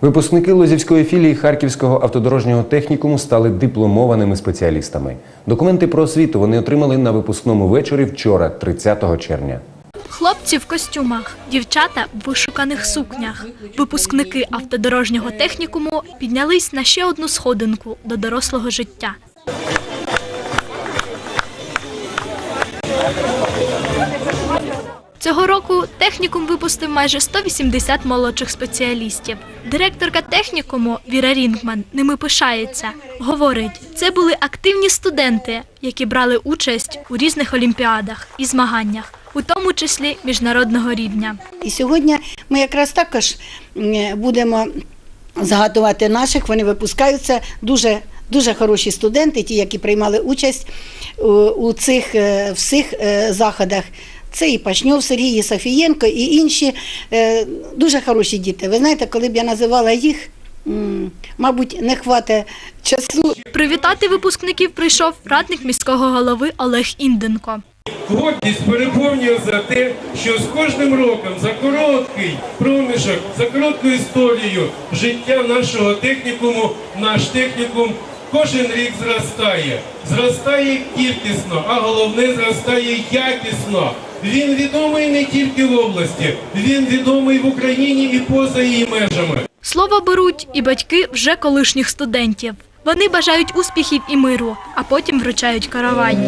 Випускники Лозівської філії Харківського автодорожнього технікуму стали дипломованими спеціалістами. Документи про освіту вони отримали на випускному вечорі вчора, 30 червня. Хлопці в костюмах, дівчата в вишуканих сукнях. Випускники автодорожнього технікуму піднялись на ще одну сходинку до дорослого життя. Цього року технікум випустив майже 180 молодших спеціалістів. Директорка технікуму Віра Рінгман ними пишається. Говорить, це були активні студенти, які брали участь у різних олімпіадах і змаганнях, у тому числі міжнародного рівня. І сьогодні ми якраз також будемо згадувати наших. Вони випускаються дуже. Дуже хороші студенти, ті, які приймали участь у, у цих е, всіх е, заходах. Це і Пашньов Сергій, і Софієнко, і інші е, дуже хороші діти. Ви знаєте, коли б я називала їх, м, мабуть, не хватить часу. Привітати випускників прийшов радник міського голови Олег Інденко. Гордість переповнює за те, що з кожним роком за короткий проміжок, за коротку історію життя нашого технікуму, наш технікум кожен рік зростає. Зростає кількісно, а головне зростає якісно. Він відомий не тільки в області, він відомий в Україні і поза її межами. Слово беруть і батьки вже колишніх студентів. Вони бажають успіхів і миру, а потім вручають каравай.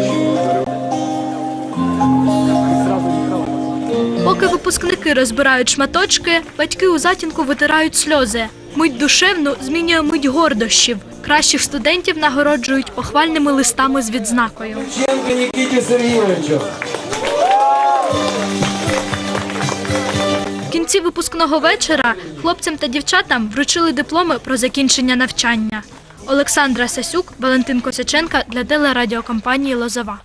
Поки випускники розбирають шматочки, батьки у затінку витирають сльози. Мить душевну змінює мить гордощів. Кращих студентів нагороджують похвальними листами з відзнакою. Нікіті Сергійовичу. В кінці випускного вечора хлопцям та дівчатам вручили дипломи про закінчення навчання. Олександра Сасюк, Валентин Косяченка для телерадіокомпанії Лозова.